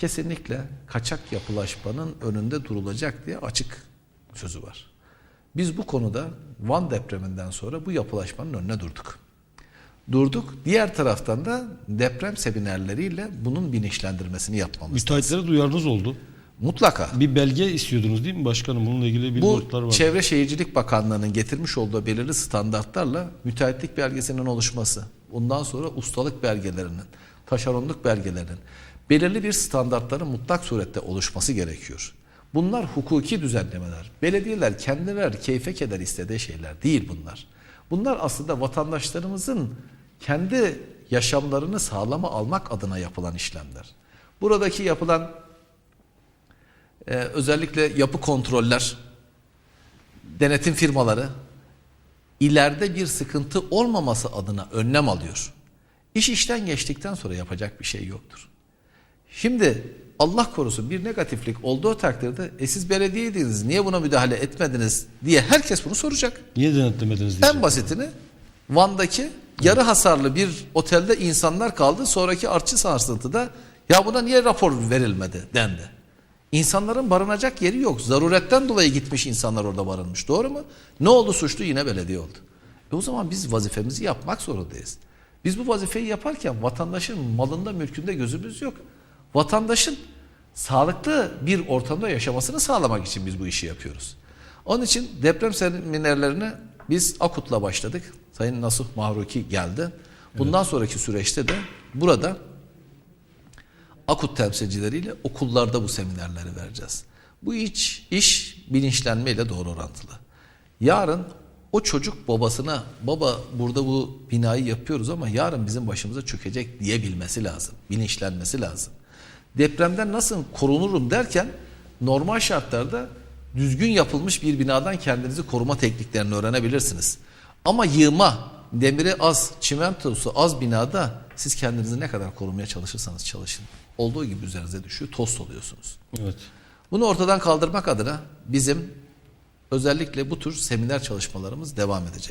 kesinlikle kaçak yapılaşmanın önünde durulacak diye açık sözü var. Biz bu konuda Van depreminden sonra bu yapılaşmanın önüne durduk. Durduk. Diğer taraftan da deprem seminerleriyle bunun bilinçlendirmesini yapmamız. Müteahhitlere duyarınız oldu. Mutlaka. Bir belge istiyordunuz değil mi başkanım? Bununla ilgili bir Bu notlar var. Çevre Şehircilik Bakanlığı'nın getirmiş olduğu belirli standartlarla müteahhitlik belgesinin oluşması, bundan sonra ustalık belgelerinin, taşeronluk belgelerinin belirli bir standartların mutlak surette oluşması gerekiyor. Bunlar hukuki düzenlemeler. Belediyeler kendileri keyfe keder istediği şeyler değil bunlar. Bunlar aslında vatandaşlarımızın kendi yaşamlarını sağlama almak adına yapılan işlemler. Buradaki yapılan ee, özellikle yapı kontroller, denetim firmaları ileride bir sıkıntı olmaması adına önlem alıyor. İş işten geçtikten sonra yapacak bir şey yoktur. Şimdi Allah korusun bir negatiflik olduğu takdirde e siz belediyeydiniz niye buna müdahale etmediniz diye herkes bunu soracak. Niye denetlemediniz diyecek. En basitini Van'daki yarı hasarlı bir otelde insanlar kaldı. Sonraki artçı sarsıntıda ya buna niye rapor verilmedi dendi. İnsanların barınacak yeri yok. Zaruretten dolayı gitmiş insanlar orada barınmış. Doğru mu? Ne oldu suçlu? Yine belediye oldu. E o zaman biz vazifemizi yapmak zorundayız. Biz bu vazifeyi yaparken vatandaşın malında mülkünde gözümüz yok. Vatandaşın sağlıklı bir ortamda yaşamasını sağlamak için biz bu işi yapıyoruz. Onun için deprem seminerlerine biz AKUT'la başladık. Sayın Nasuh Mahruki geldi. Bundan sonraki süreçte de burada AKUT temsilcileriyle okullarda bu seminerleri vereceğiz. Bu iş, iş bilinçlenmeyle doğru orantılı. Yarın o çocuk babasına baba burada bu binayı yapıyoruz ama yarın bizim başımıza çökecek diyebilmesi lazım. Bilinçlenmesi lazım. Depremden nasıl korunurum derken normal şartlarda düzgün yapılmış bir binadan kendinizi koruma tekniklerini öğrenebilirsiniz. Ama yığma, demiri az, çimentosu az binada siz kendinizi ne kadar korumaya çalışırsanız çalışın. Olduğu gibi üzerinize düşüyor, tost oluyorsunuz. Evet. Bunu ortadan kaldırmak adına bizim özellikle bu tür seminer çalışmalarımız devam edecek.